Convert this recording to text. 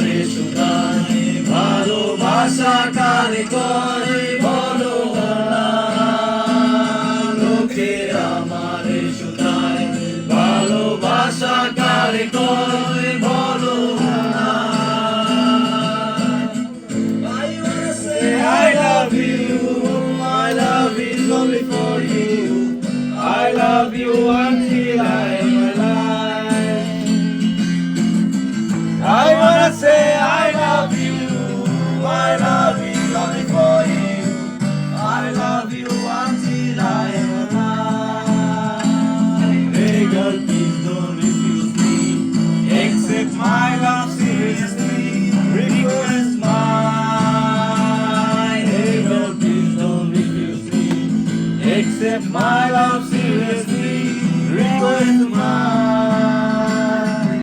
শুধায় ভালোবাসা কারে করে? Except my love seriously.